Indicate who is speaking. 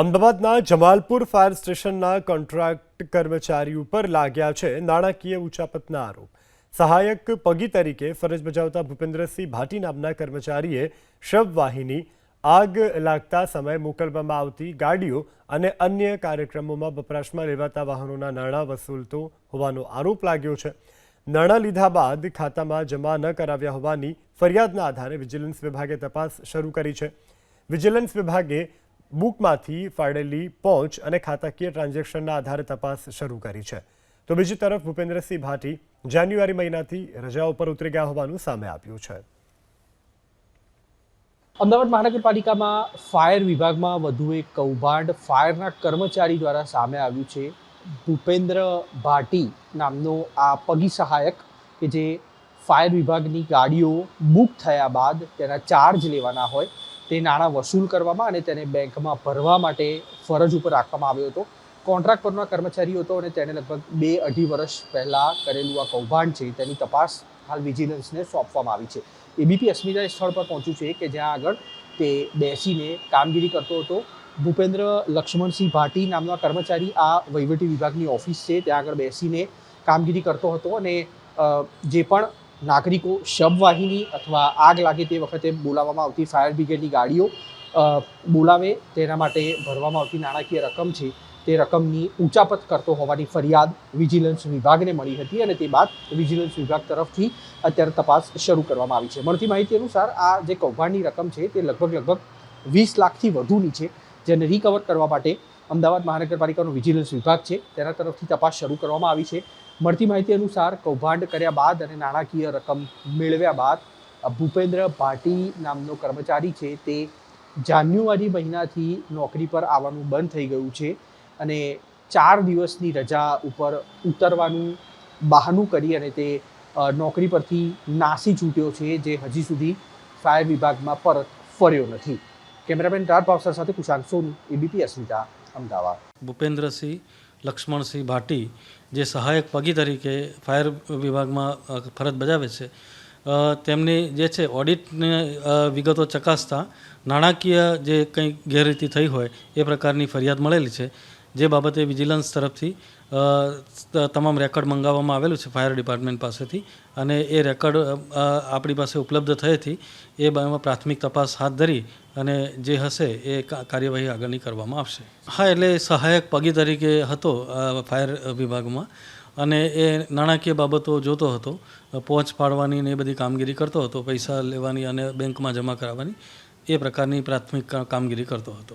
Speaker 1: અમદાવાદના જમાલપુર ફાયર સ્ટેશનના કોન્ટ્રાક્ટ કર્મચારી ઉપર લાગ્યા છે નાણાકીય ઉચાપતના આરોપ. સહાયક પગી તરીકે ફરજ બજાવતા ભૂપેન્દ્રસિંહ ભાટી નામના કર્મચારીએ શબવાહિની આગ લાગતા સમયે મોકલવામાં આવતી ગાડીઓ અને અન્ય કાર્યક્રમોમાં વપરાશમાં લેવાતા વાહનોના નાણાં વસૂલતો હોવાનો આરોપ લાગ્યો છે. નાણાં લીધા બાદ ખાતામાં જમા ન કરાવ્યા હોવાની ફરિયાદના આધારે વિજિલન્સ વિભાગે તપાસ શરૂ કરી છે. વિજિલન્સ વિભાગે બુકમાંથી ફાળેલી પહોંચ અને ખાતાકીય ટ્રાન્ઝેક્શનના આધારે તપાસ શરૂ કરી છે. તો બીજી તરફ ભૂપેન્દ્રસિંહ ભાટી જાન્યુઆરી મહિનાથી રજા ઉપર ઉતરી ગયા હોવાનું સામે આવ્યું છે.
Speaker 2: અમદાવાદ મહાનગરપાલિકામાં ફાયર વિભાગમાં વધુ એક કૌભાંડ ફાયરના કર્મચારી દ્વારા સામે આવ્યું છે. ભૂપેન્દ્ર ભાટી નામનો આ પગી સહાયક કે જે ફાયર વિભાગની ગાડીઓ બુક થયા બાદ તેના ચાર્જ લેવાના હોય તે નાણાં વસૂલ કરવામાં અને તેને બેંકમાં ભરવા માટે ફરજ ઉપર રાખવામાં આવ્યો હતો. કોન્ટ્રાક્ટ પરનો કર્મચારી હતો અને તેણે લગભગ બે અઢી વર્ષ પહેલાં કરેલું આ કૌભાંડ છે તેની તપાસ હાલ વિજિલન્સને સોંપવામાં આવી છે. એબીપી અસ્મિતા સ્થળ પર પહોંચ્યું છે કે જ્યાં આગળ તે બેસીને કામગીરી કરતો હતો. ભૂપેન્દ્ર લક્ષ્મણસિંહ ભાટી નામના કર્મચારી આ વહીવટી વિભાગની ઓફિસ છે. ત્યાં આગળ બેસીને કામગીરી કરતો હતો અને જે પણ નાગરિકો શબવાહિની અથવા આગ લાગે તે વખતે બોલાવવામાં આવતી ફાયર બ્રિગેડની ગાડીઓ બોલાવે તેના માટે ભરવામાં આવતી નાણાકીય રકમ છે તે રકમની ઊંચાપત કરતો હોવાની ફરિયાદ વિજિલન્સ વિભાગને મળી હતી અને તે બાદ વિજિલન્સ વિભાગ તરફથી અત્યારે તપાસ શરૂ કરવામાં આવી છે. મળતી માહિતી અનુસાર આ જે કૌભાંડની રકમ છે તે લગભગ લગભગ વીસ લાખથી વધુની છે, જેને રિકવર કરવા માટે અમદાવાદ મહાનગરપાલિકાનો વિજિલન્સ વિભાગ છે તેના તરફથી તપાસ શરૂ કરવામાં આવી છે. મળતી માહિતી અનુસાર કૌભાંડ કર્યા બાદ અને નાણાકીય રકમ મેળવ્યા બાદ ભૂપેન્દ્ર ભાટી નામનો કર્મચારી છે તે જાન્યુઆરી મહિનાથી નોકરી પર આવવાનું બંધ થઈ ગયું છે અને ચાર દિવસની રજા ઉપર ઉતરવાનું બહાનું કરી અને તે નોકરી પરથી નાસી છૂટ્યો છે જે હજી સુધી ફાયર વિભાગમાં પરત ફર્યો નથી. કેમેરામેન રાજ ભાવસર સાથે કુશાંત સોની, એબીપી અસ્મિતા, અમદાવાદ.
Speaker 3: ભૂપેન્દ્રસિંહ લક્ષ્મણસિંહ ભાટી જે સહાયક પગી તરીકે ફાયર વિભાગમાં ફરજ બજાવે છે તેમની જે છે ઓડિટની વિગતો ચકાસતા નાણાકીય જે કંઈ ગેરરીતિ થઈ હોય એ પ્રકારની ફરિયાદ મળેલી છે. જે બાબતે વિજિલન્સ તરફથી તમામ રેકોર્ડ મંગાવવામાં આવેલું છે ફાયર ડિપાર્ટમેન્ટ પાસેથી અને એ રેકોર્ડ આપણી પાસે ઉપલબ્ધ થયેથી એ બાબતમાં પ્રાથમિક તપાસ હાથ ધરી અને જે હશે એ કાર્યવાહી આગળની કરવામાં આવશે. હા, એટલે સહાયક પગી તરીકે હતો ફાયર વિભાગમાં. અને એ નાણાકીય બાબતો જોતો હતો, પહોંચ પાડવાની ને એ બધી કામગીરી કરતો હતો, પૈસા લેવાની અને બેંકમાં જમા કરાવવાની, એ પ્રકારની પ્રાથમિક કામગીરી કરતો હતો.